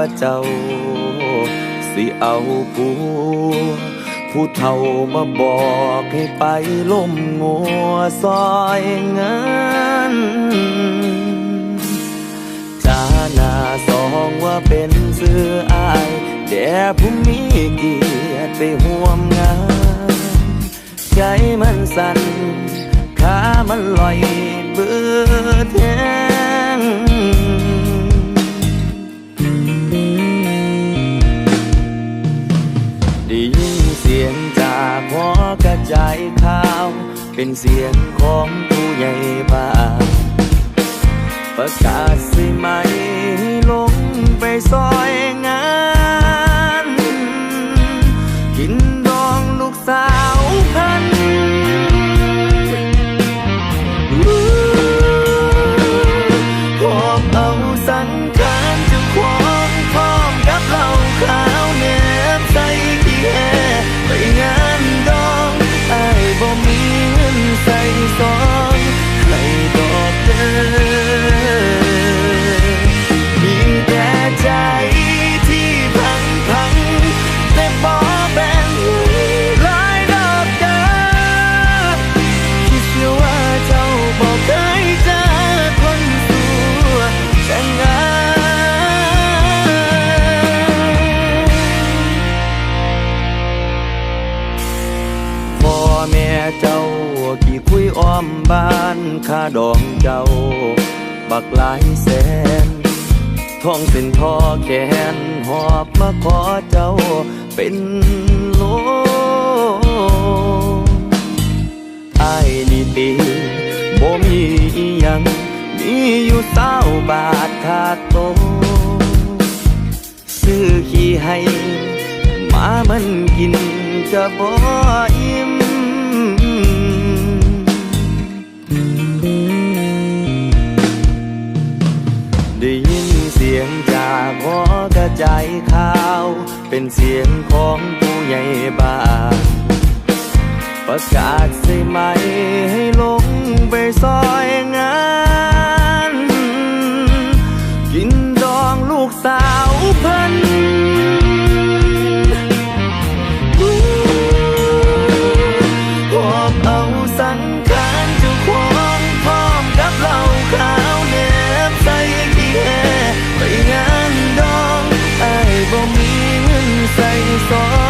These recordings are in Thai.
ว่าเจ้า สิเอาผัวผู้เฒ่ามาบอกให้ไปล้มงัวซอยเงินจาหน้าสองว่าเป็นเสื้ออายแด่ผู้มีเกียรติไปห่วมงาน ใจมันสั่นขามันลอยเบื่อแทงายข่าว เป็นเสียงของผู้ใหญ่บ้านประกาศสิไหมลงไปซอย หอบมาขอเจ้าเป็นโลกไอ้นี่ดีบ่มีอิหยัง มีอยู่เศร้าบาทขาดโต ซื้อขี้ให้หมามันกินก็บ่อิ่ม เสียงจากหอกระจายข่าว เป็นเสียงของผู้ใหญ่บ้านประกาศใช่ไหมให้ลงไปซอยงาน กินดองลูกสาว ใ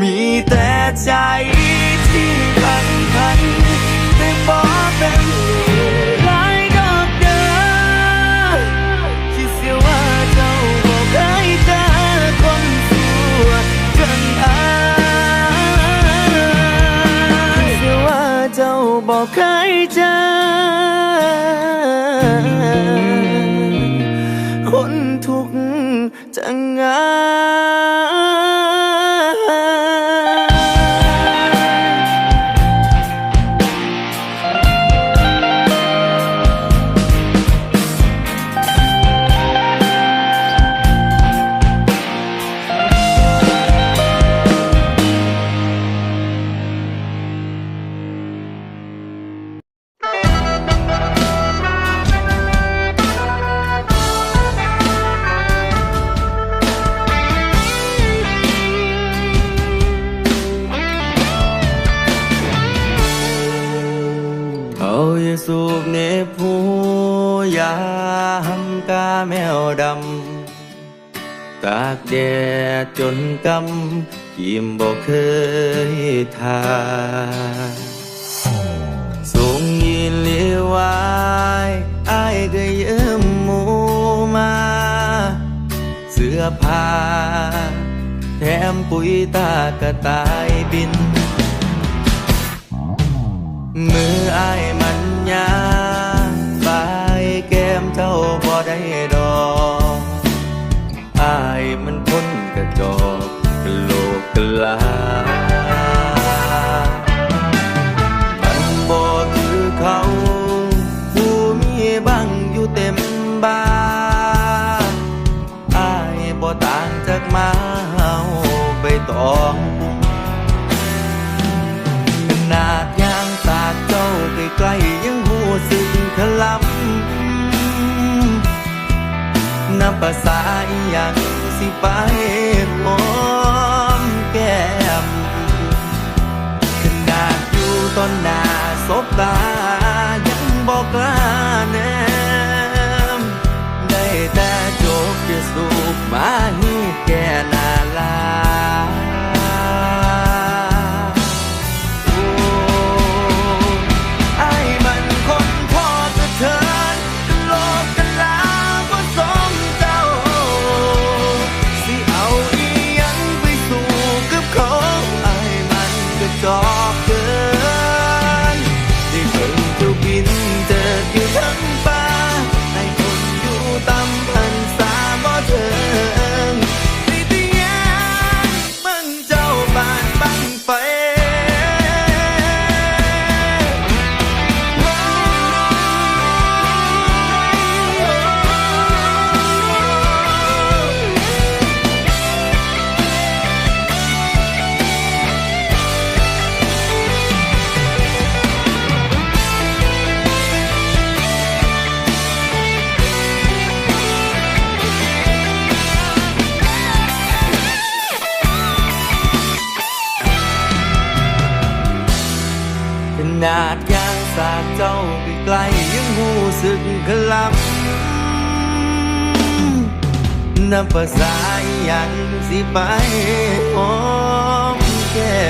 มีแต่ใจ จนกำยิ้มบอกเคยทาส่งยินเลียวไว้อายก็ยืมหมูมา เสื้อผ้าแถมปุ๋ยตากระต่ายบิน มืออายมันยาบายแก้มเจ้าบ่ได้ดอกอายมันพ้น กระจอกกะโหลกกะลามันบ่คือเขาผู้มีบังอยู่เต็มบ้านอายบ่ต่างจากมาเฮาใบตองขนาดยางสากเจ้าใกล้ๆยังหูสึกขลำนับภาษาอหยังสิไป นาดยางสากเจ้าใกลยังหูสึกขลำนับภาษาอหยังสิไปหอมแก้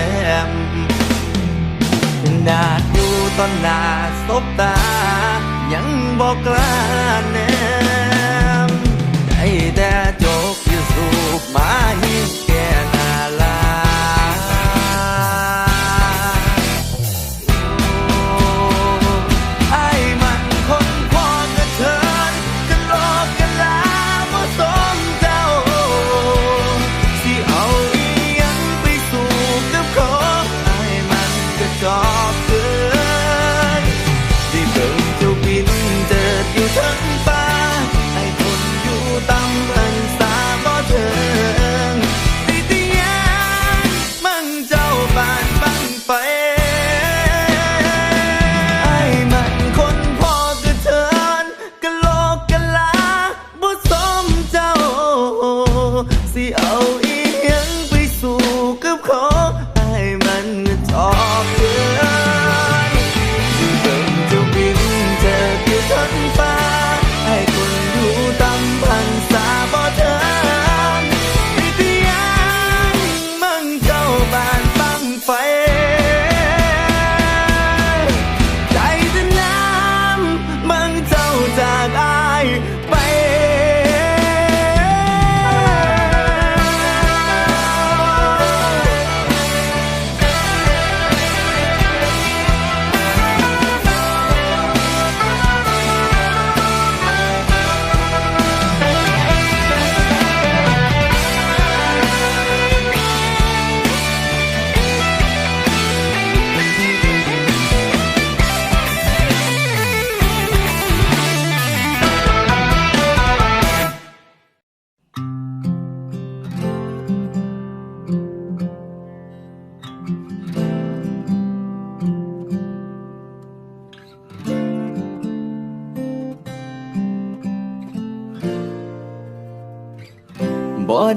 มนาดอยู่ตอนหน้าสบตา ยังบอกกล้าแนมได้แต่จกอยู่สูบมาห้ มั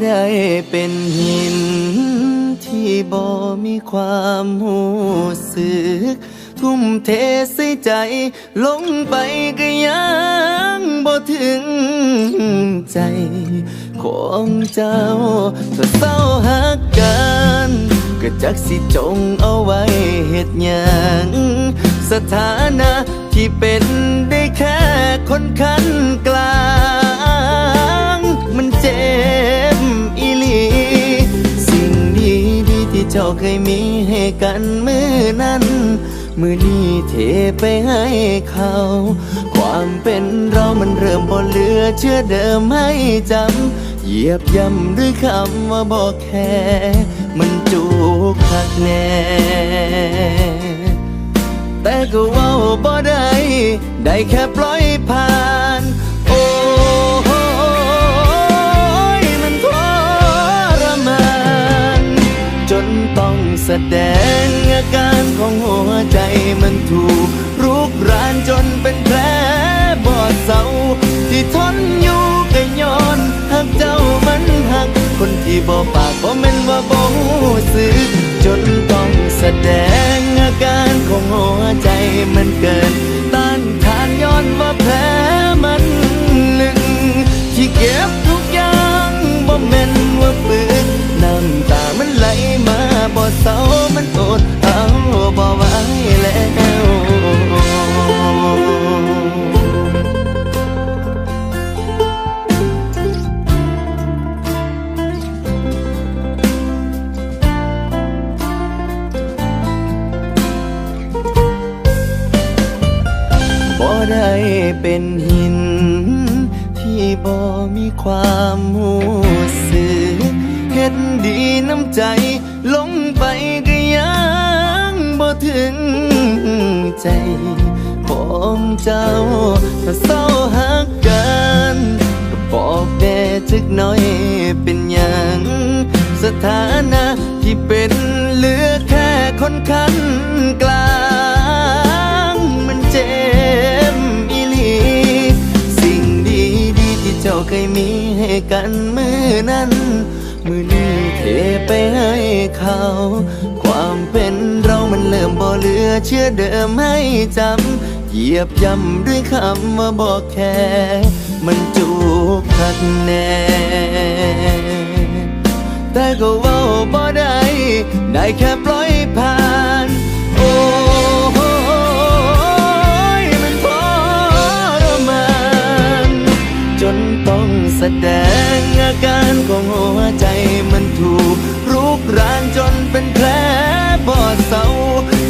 ได้เป็นหิน ที่บ่มีความรู้สึก ทุ่มเทใส่ใจ ลงไปก็ยังบ่ถึงใจ ของเจ้าถ้าเศร้าหักกันก็จักสิจงเอาไว้เหตุหยังสถานะที่เป็นได้แค่คนคันกลาง มันเจ็บ สิ่งดีดีที่เจ้าเคยมีให้กันมือนั้น มือนี้เทไปให้เขา ความเป็นเรามันเริ่มบ่เหลือเชื่อเดิมให้จำ เหยียบย่ำด้วยคำว่าบอกแค่ มันจูกคักแน่แต่ก็ว่าบ่ได้ ได้แค่ปล่อยผ่าน สดงอาการของหัวใจมันถูกรุกรานจนเป็นแผลบอดเศร้าที่ทนอยู่ก็ย้อนหักเจ้ามันหัก คนที่บอปากบ่แม่นว่าบ่รู้สึกจนต้องแสดงอาการของหัวใจมันเกิน บ่เศร้ามันอดเอาบ่ไหวแล้วบ่ได้เป็นหิน ที่บ่มีความหูสึกเฮ็ดดีน้ำใจ ไปก็ยังบ่ถึงใจของเจ้า ถ้าเศร้าหักกันก็บอกแด่จักน่อยเป็นหยังสถานะที่เป็นเหลือแค่คนคันกลางมันเจ็บอีหลี สิ่งดีดีๆที่เจ้าเคยมีให้กันมือนั้นมือนี้ เทไปให้เขา ความเป็นเรามันเริ่มบ่เหลือเชื่อเดิมให้จำเหยียบย่ำด้วยคำว่าบอกแค่ มันจูกคักแน่แต่ก็ว่าบ่ได้ได้แค่ปล่อยผ่าน แสดงอาการของหัวใจมันถูกรุกรานจนเป็นแผลบอดเศร้า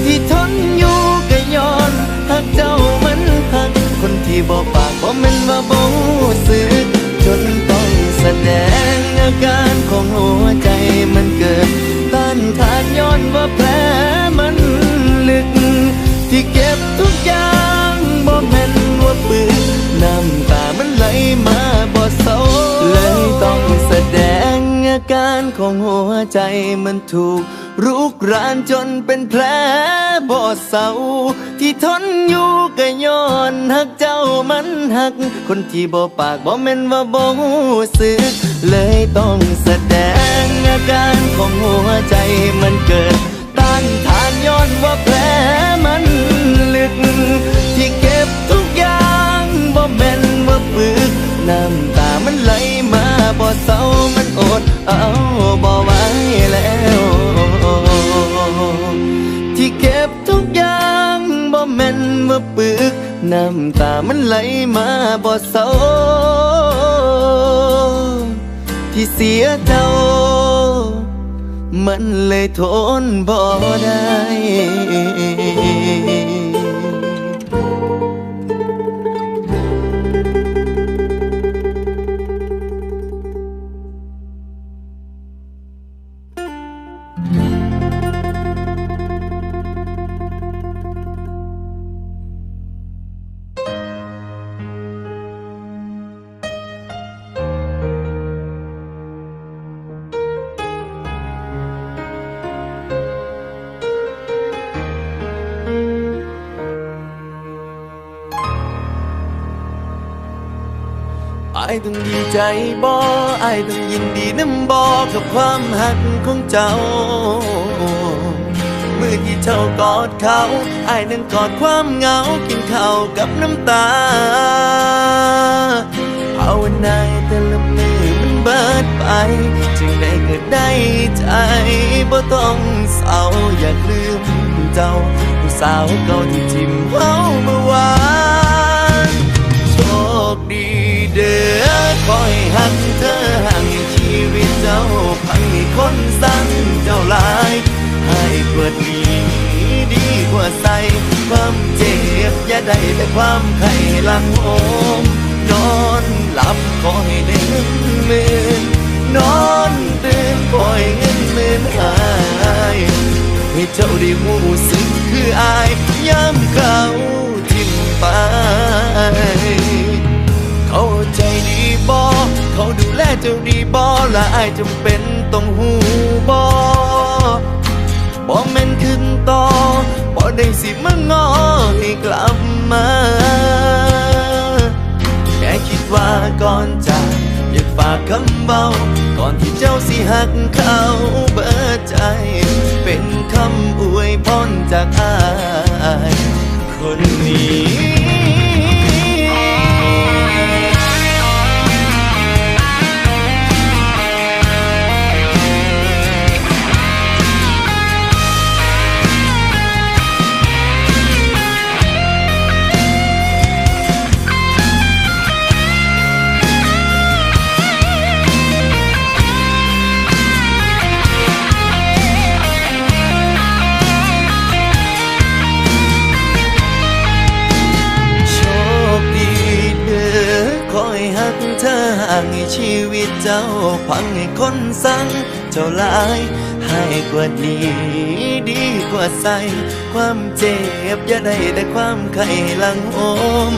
ที่ทนอยู่ก็ย้อนหักเจ้ามันหักคนที่บอกปากบ่แม่นว่าบ่รู้สึกจนต้องแสดงอาการของหัวใจมันเกิดต้านทานย้อนว่าแผลมันลึก ที่เก็บทุกอย่างบ่แม่นว่าปืนน้ำตามันไหลมาบ่ เศร้าเลยต้องแสดงอาการของหัวใจมันถูกรุกรานจนเป็นแผลบ่เศร้าที่ทนอยู่ก็ย้อนหักเจ้ามันหัก คนที่บ่ปากบ่แม่นว่าบ่รู้สึก เลยต้องแสดงอาการของหัวใจมันเกิด ต้านทานย้อนว่าแผลมันลึก ที่เก็บทุกอย่างบ่แม่นว่าปึก น้ำตามันไหลมาบ่เศร้ามันอดเอาบ่ไหวแล้ว ที่เก็บทุกอย่างบ่แม่นว่าปึก น้ำตามันไหลมาบ่เศร้าที่เสียเจ้า มันเลยทนบ่ได้ อต้องดีใจบ่อายต้องยินดีน้ำบ่กับความหักของเจ้า เมื่อที่เจ้ากอดเขาไอายนั่งกอดความเหงากินข้าวกับน้ำตาภาวนาแต่ละมือมันเบิดไปจึงได้เกิดได้ใจบ่ต้องเศร้าอยากลืมเจ้าผู้สาวเก่าที่ทิมเฮาเมื่อวาน เด้อคอยหักเธอห่างชีวิตเจ้าพังให้คนสั่งเจ้าลาย ให้กว่านี้ดีกว่าใส่ความเจ็บอย่าได้แต่ความไข้หลังโอมนอนหลับขอให้ได้เงินหมื่นนอนตื่นขอให้เงินหมื่นหายให้เจ้าได้หูสึกคืออายย้ำเขาทิ้งไป ใจดีบอเขาดูแลเจ้าดีบอและอายจำเป็นต้องหูบอบ่แม่นขึ้นต่อบ่ได้สิมางอให้กลับมา แค่คิดว่าก่อนจากอยากฝากคำเบา ก่อนที่เจ้าสิหักเขาเบิดใจ เป็นคำอวยพรจากอาย คนนี้ ชีวิตเจ้าพังให้คนสั่งเจ้าลาย ให้กว่านี้ดีกว่าใส่ ความเจ็บอย่าได้แต่ความไข้หลังโอม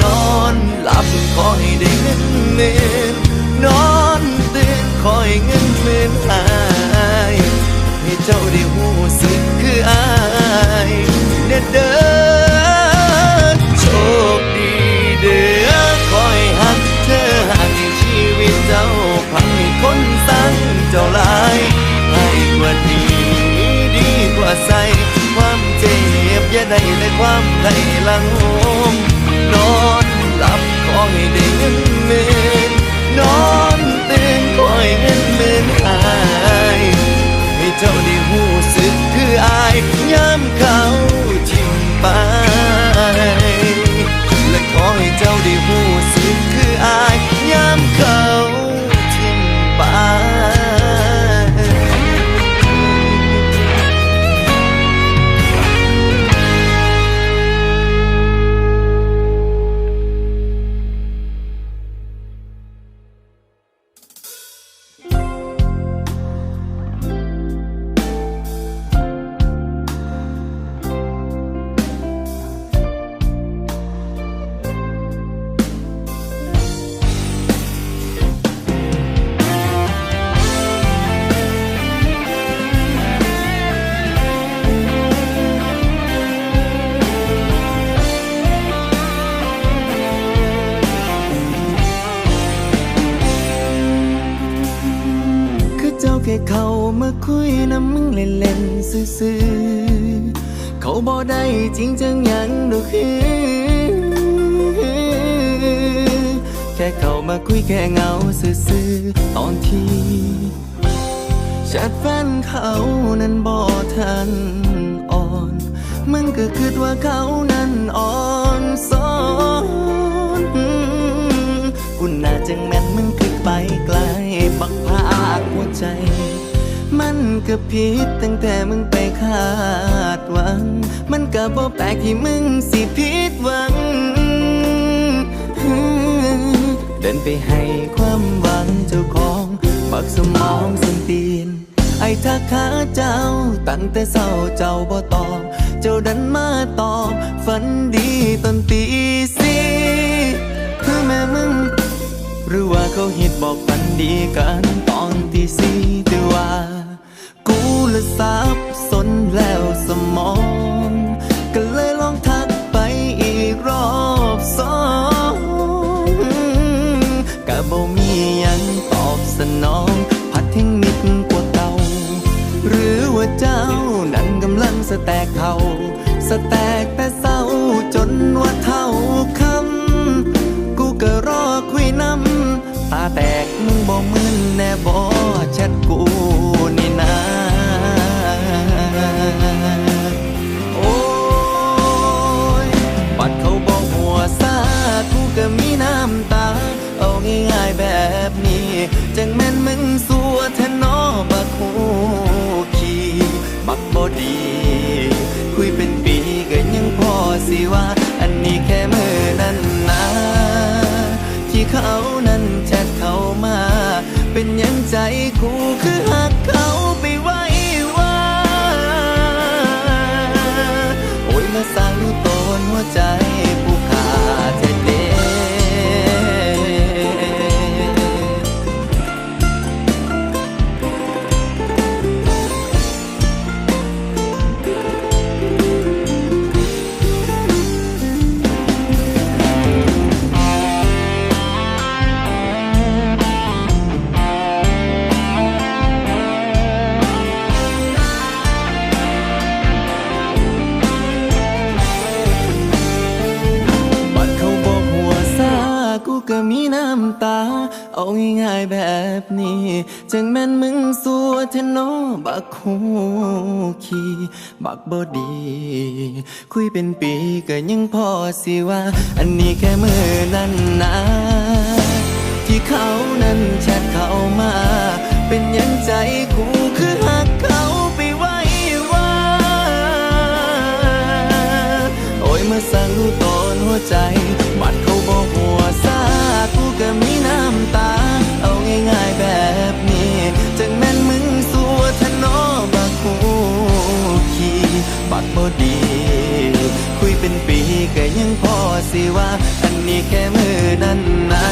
นอนหลับขอให้ได้เงินหมื่นนอนตื่นขอให้เงินหมื่นหายให้เจ้าได้หูสึกคืออายเนเด้อโชคดีเด้อ เจ้าหลายให้กว่านี้ดีกว่าใส่ความเจ็บอย่าได้แต่ความใดลังโอมนอนหลับขอให้ได้เงินเมื่นนอนตื่นขอให้เงิน แค่เขามาคุยน้ำมึงเล่นๆซื่อๆเขาบอกได้จริงจังหยังดอกคือแค่เขามาคุยแค่เงาซื่อๆตอนที่แชทแฟนเขานั้นบอทันอ่อนมันก็คิดว่าเขานั้นอ่อนสอนกุณน่าจังแม่นมึงคือไปไกลากหัวใจ มันก็ผิดตั้งแต่มึงไปคาดหวัง มันก็บ่แปลกที่มึงสิผิดหวัง เดินไปให้ความหวังเจ้าของบักสมองสันตีน ไอ้ทักหาเจ้า ตั้งแต่เศร้าเจ้าบ่ตอบเจ้าดันมาตอบ ฝันดีตอนตีสี่คือแม่มึง หรือว่าเขาฮิตบอกฝันดีกัน ที่สี่แต่ว่า กูละสับสนแล้วสมอง ก็เลยลองทักไปอีกรอบสองก็บ่มียังตอบสนอง พัดทิ้งนิดกว่าเก่าหรือว่าเจ้านั้นกำลังสแตกเขาสแตกแต่เศร้าจนว่าเท่าคำกูก็รอคุยน้ำตาแตก มึงบ่มึนแน่บ่แชทกูนี่นะโอ้ยปัดเขาบอกหัวซากูก็มีน้ำตา เอาง่ายๆแบบนี้ จังแม่นมึงส ใจกูคือหักเขาไปไว้ว่า โอ้ยมาสั่งตนหัวใจ เอาง่ายๆแบบนี้จังแม่นมึงสัวเทนอบักคูขี่บักบอดี คุยเป็นปีก็ยังพอสิว่า อันนี้แค่มือนั้นนะที่เขานั้นแชทเข้ามา เป็นยังใจกูคือหักเขาไปไว้ว่า โอ้ยมาสั่งดูตอนหัวใจ บัดเขาบอกหัวซากูก็มีำตา เอาง่ายๆแบบนี้จังแม่นมึงสัวทนอบักหูขี่บักบอดี คุยเป็นปีก็ยังพอสิว่า อันนี้แค่มือนั้นนะ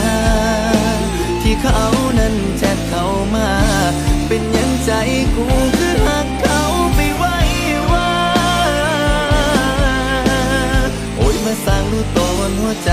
ที่เขานั้นแชทเขามา เป็นยังใจกูคือหักเขาไปไว้ว่า โอ้ยมาสร้างรู้ตนหัวใจ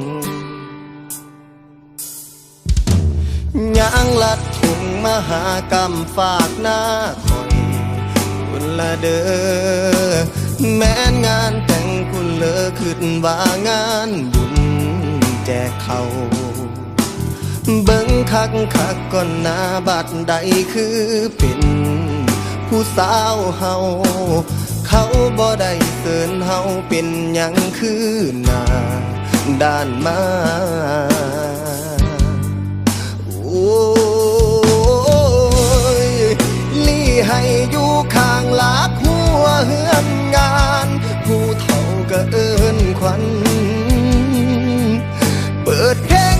ยางลัดถุงมหากรรมฝากหน้าคอยคุณละเด้อแม้นงานแต่งคุณเลอขึ้นว่างานบุญแจกเขาเบิ่งคักคักก่อนหน้าบัดใดคือเป็น ผู้สาวเฮาเขาบ่ได้เสินเฮาเป็นหยังคือหน้าด้านมา ยลี่ให้อยู่ข้างหลักหัวเฮือนงาน ผู้เฒ่าก็เอิ้นควัน เปิดเพล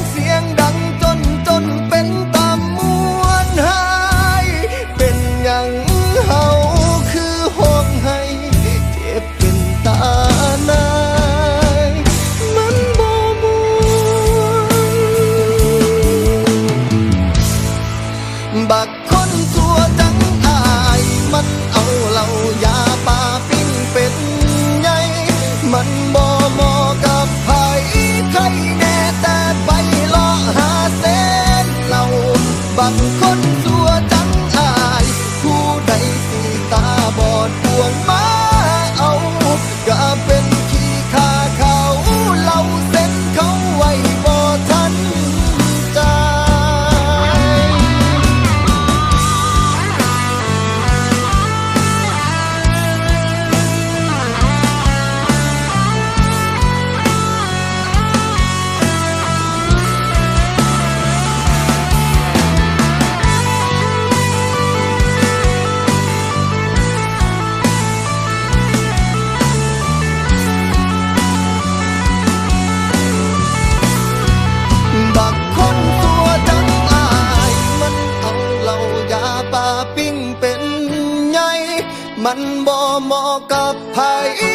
มันบ่เหมาะกับไผใคร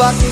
back